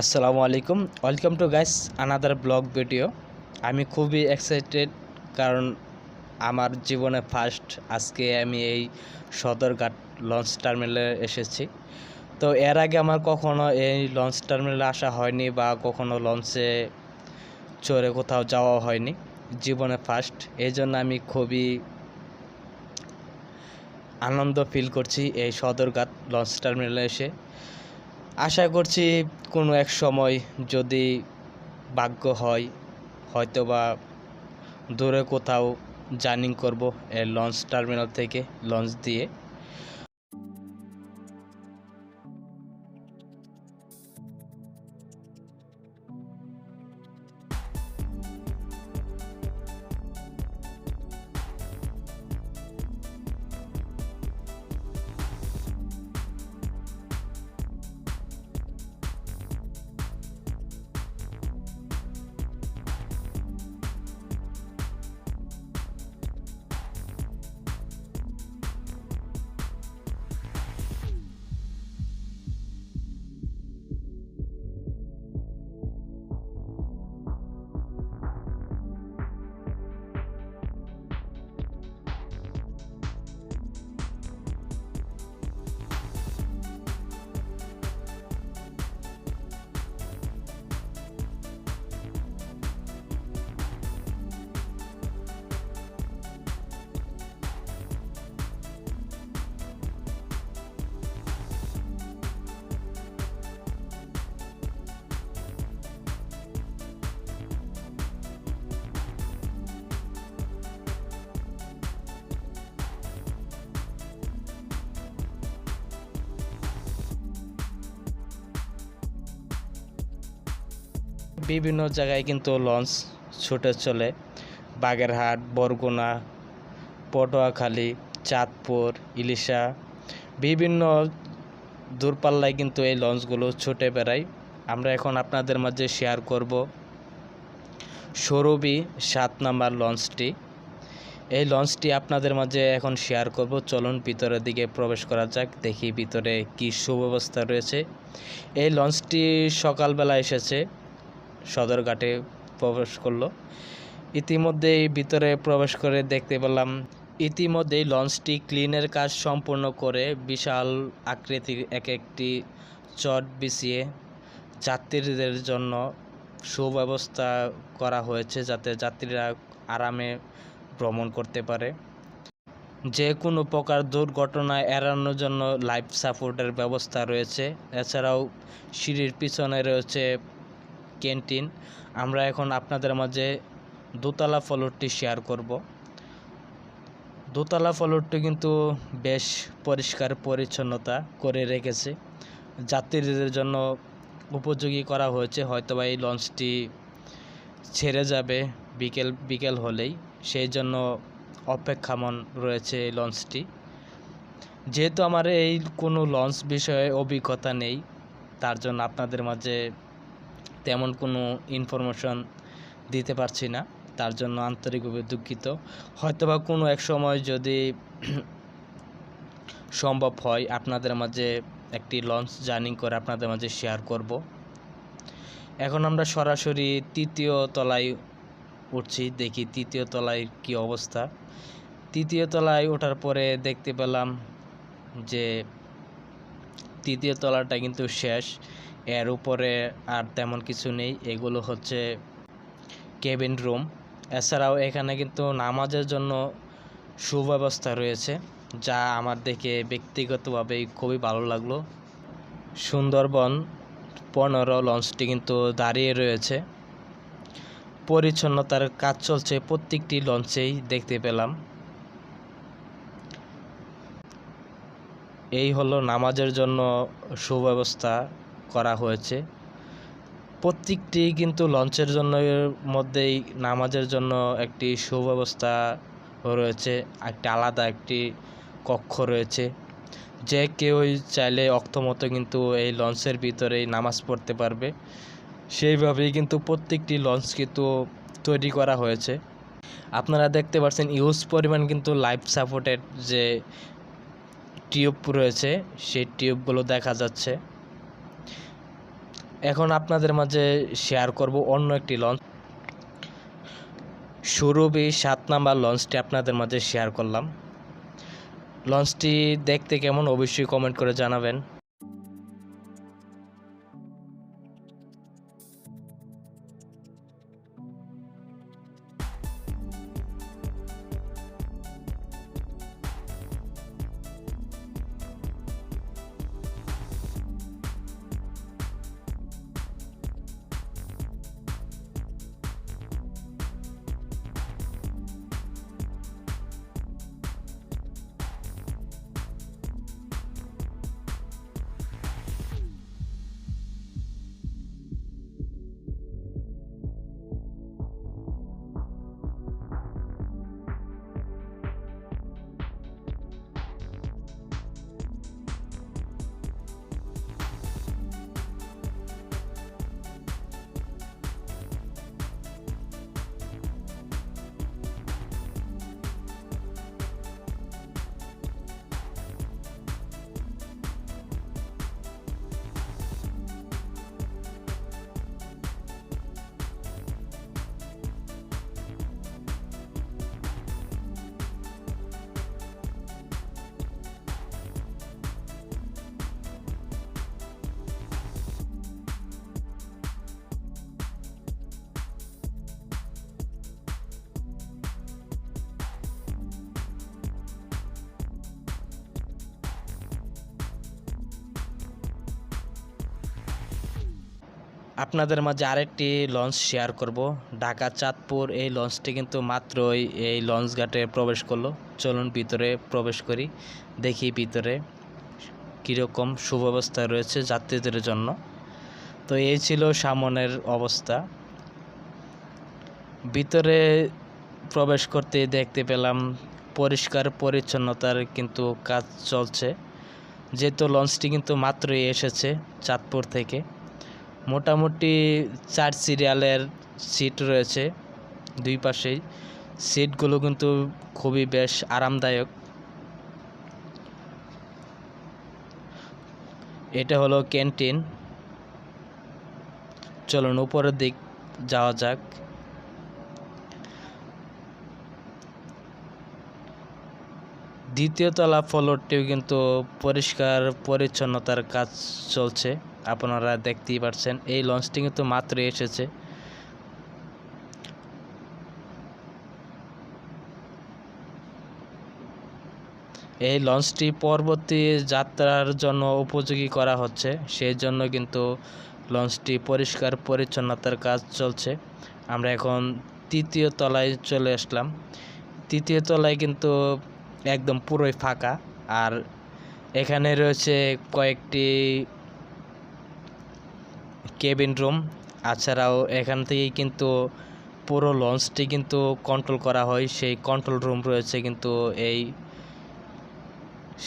আসসালামু আলাইকুম। Welcome to guys another blog video আমি খুবই এক্সাইটেড কারণ আমার জীবনে ফার্স্ট আজকে আমি এই সদরঘাট লঞ্চ টার্মিনালে এসেছি। তো এর আগে আমার কখনো এই লঞ্চ টার্মিনালে আসা হয়নি বা কখনো লঞ্চে চড়ে কোথাও যাওয়া হয়নি জীবনে ফার্স্ট এই জন্য আমি খুবই আনন্দ ফিল করছি এই সদরঘাট লঞ্চ টার্মিনালে এসে। আশা করছি কোনো এক সময় যদি ভাগ্য হয় হয়তো বা দূরে কোথাও জার্নিং করব লঞ্চ টার্মিনাল থেকে, লঞ্চ দিয়ে। বিভিন্ন জায়গায় কিন্তু লঞ্চ ছুটে চলে। বাগেরহাট, বরগুনা, পটুয়াখালী, চাঁদপুর, ইলিশা, বিভিন্ন দূরপাল্লায় কিন্তু এই লঞ্চগুলো ছুটে বেড়ায়। আমরা এখন আপনাদের মাঝে শেয়ার করব সৌরভী সাত নাম্বার লঞ্চটি। এই লঞ্চটি আপনাদের মাঝে এখন শেয়ার করব। চলুন ভিতরের দিকে প্রবেশ করা যাক, দেখি ভিতরে কী সুব্যবস্থা রয়েছে। এই লঞ্চটি সকালবেলা এসেছে। সদরঘাটে প্রবেশ করল। ইতিমধ্যেই ভিতরে প্রবেশ করে দেখতে পেলাম, ইতিমধ্যেই লঞ্চটি ক্লিনের কাজ সম্পূর্ণ করে বিশাল আকৃতির এক একটি চট বিছিয়ে যাত্রীদের জন্য সুব্যবস্থা করা হয়েছে যাতে যাত্রীরা আরামে ভ্রমণ করতে পারে। যে কোনো প্রকার দুর্ঘটনা এড়ানোর জন্য লাইফ সাপোর্টের ব্যবস্থা রয়েছে। এছাড়াও সিঁড়ির পিছনে রয়েছে ক্যান্টিন, আমরা এখন আপনাদের মাঝে দোতলা ফ্লোরটি শেয়ার করব। দোতলা ফ্লোরটি কিন্তু বেশ পরিষ্কার পরিচ্ছন্নতা করে রেখেছে। যাত্রীদের জন্য উপযোগী করা হয়েছে, হয়তোবা এই লঞ্চটি ছেড়ে যাবে বিকেল বিকেল হলেই। সেই জন্য অপেক্ষামন রয়েছে এই লঞ্চটি। যেহেতু আমার এই কোনো লঞ্চ বিষয়ে অভিজ্ঞতা নেই, তার জন্য আপনাদের মাঝে তেমন কোনো ইনফরমেশন দিতে পারছি না। তার জন্য আন্তরিকভাবে দুঃখিত। হয়তোবা কোনো এক সময় যদি সম্ভব হয়, আপনাদের মাঝে একটি লঞ্চ জার্নি করে আপনাদের মাঝে শেয়ার করব। এখন আমরা সরাসরি তৃতীয় তলায় উঠছি, দেখি তৃতীয় তলায় কি অবস্থা। তৃতীয় তলায় ওঠার পরে দেখতে পেলাম যে তৃতীয় তলাটা কিন্তু শেষ। এর উপরে আর তেমন কিছু নেই। এগুলো হচ্ছে কেবিন রুম এছাড়াও এখানে কিন্তু নামাজের জন্য সুব্যবস্থা রয়েছে, যা আমার দেখে ব্যক্তিগতভাবেই খুবই ভালো লাগল। সুন্দরবন পনেরো লঞ্চটি কিন্তু দাঁড়িয়ে রয়েছে। পরিচ্ছন্নতার কাজ চলছে প্রত্যেকটি লঞ্চেই দেখতে পেলাম। এই হলো নামাজের জন্য সুব্যবস্থা। করা হয়েছে। প্রত্যেকটি কিন্তু লঞ্চের জন্য মধ্যেই নামাজের জন্য একটি সুব্যবস্থা রয়েছে, একটি আলাদা একটি কক্ষ রয়েছে। যে কেউই চাইলে অক্ষমতো কিন্তু এই লঞ্চের ভিতরেই নামাজ পড়তে পারবে। সেইভাবেই কিন্তু প্রত্যেকটি লঞ্চ কিন্তু তৈরি করা হয়েছে। আপনারা দেখতে পাচ্ছেন ইউজ পরিমাণ কিন্তু লাইফ সাপোর্টের যে টিউব রয়েছে, সেই টিউবগুলো দেখা যাচ্ছে। এখন আপনাদের মাঝে শেয়ার করব অন্য একটি লঞ্চ সুরভি সাত নাম্বার লঞ্চটি আপনাদের মাঝে শেয়ার করলাম। লঞ্চটি দেখতে কেমন অবশ্যই কমেন্ট করে জানাবেন। আপনাদের মাঝে আরেকটি লঞ্চ শেয়ার করব। ঢাকা, চাঁদপুর, এই লঞ্চটি কিন্তু মাত্রই এই লঞ্চ ঘাটে প্রবেশ করল। চলুন ভিতরে প্রবেশ করি, দেখি ভিতরে কীরকম সুব্যবস্থা রয়েছে যাত্রীদের জন্য। তো এই ছিল সামনের অবস্থা। ভিতরে প্রবেশ করতে দেখতে পেলাম পরিষ্কার পরিচ্ছন্নতার কিন্তু কাজ চলছে। যেহেতু লঞ্চটি কিন্তু মাত্রই এসেছে চাঁদপুর থেকে। মোটামুটি চার সিরিয়ালের সিট রয়েছে দুই পাশেই। সিটগুলো কিন্তু খুবই বেশ আরামদায়ক। এটা হলো ক্যান্টিন চলুন উপরের দিক যাওয়া যাক। দ্বিতীয় তলা ফ্লোরটিও কিন্তু পরিষ্কার পরিচ্ছন্নতার কাজ চলছে। আপনারা দেখতেই পাচ্ছেন এই লঞ্চটি কিন্তু মাত্র এসেছে। এই লঞ্চটি পরবর্তী যাত্রার জন্য উপযোগী করা হচ্ছে, সেই জন্য কিন্তু লঞ্চটি পরিষ্কার পরিচ্ছন্নতার কাজ চলছে। আমরা এখন তৃতীয় তলায় চলে আসলাম। তৃতীয় তলায় কিন্তু একদম পুরোই ফাঁকা, আর এখানে রয়েছে কয়েকটি কেবিন রুম এছাড়াও এখান থেকেই কিন্তু পুরো লঞ্চটি কিন্তু কন্ট্রোল করা হয়। সেই কন্ট্রোল রুম রয়েছে কিন্তু এই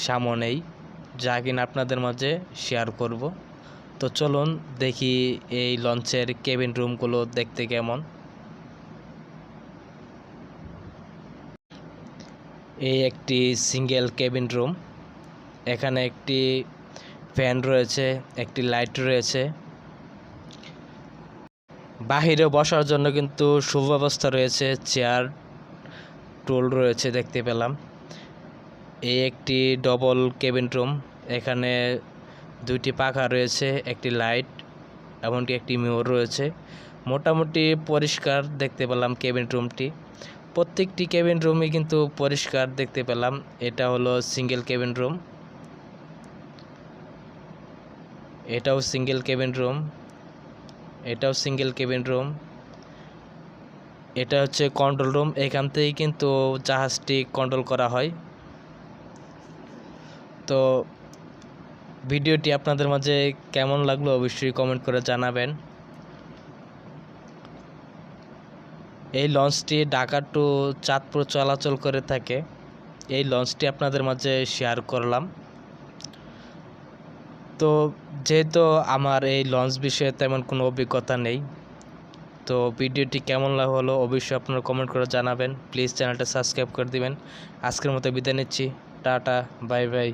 সামনেই, যা কিনা আপনাদের মাঝে শেয়ার করব। তো চলুন দেখি এই লঞ্চের কেবিন রুমগুলো দেখতে কেমন। এই একটি সিঙ্গেল কেবিন রুম এখানে একটি ফ্যান রয়েছে, একটি লাইট রয়েছে। বাহিরে বসার জন্য কিন্তু সুব্যবস্থা রয়েছে চেয়ার টুল রয়েছে দেখতে পেলাম। এই একটি ডবল কেবিন রুম এখানে দুইটি পাখা রয়েছে, একটি লাইট এমনকি একটি মিওর রয়েছে। মোটামুটি পরিষ্কার দেখতে পেলাম কেবিন রুমটি প্রত্যেকটি কেবিন রুমই কিন্তু পরিষ্কার দেখতে পেলাম। এটা হলো সিঙ্গেল কেবিন রুম এটাও সিঙ্গেল কেবিন রুম এটাও সিঙ্গেল কেবিন রুম এটা হচ্ছে কন্ট্রোল রুম এখান থেকেই কিন্তু জাহাজটি কন্ট্রোল করা হয়। তো ভিডিওটি আপনাদের মাঝে কেমন লাগল অবশ্যই কমেন্ট করে জানাবেন। এই লঞ্চটি ঢাকা টু চাঁদপুর চলাচল করে থাকে। এই লঞ্চটি আপনাদের মাঝে শেয়ার করলাম। তো যেহেতু আমার এই লঞ্চ বিষয়ে তেমন কোনো অভিজ্ঞতা নেই, তো ভিডিওটি কেমন হলো অবশ্যই আপনারা কমেন্ট করে জানাবেন। প্লিজ চ্যানেলটা সাবস্ক্রাইব করে দিবেন। আজকের মতো বিদায় নিচ্ছি। Tata bye bye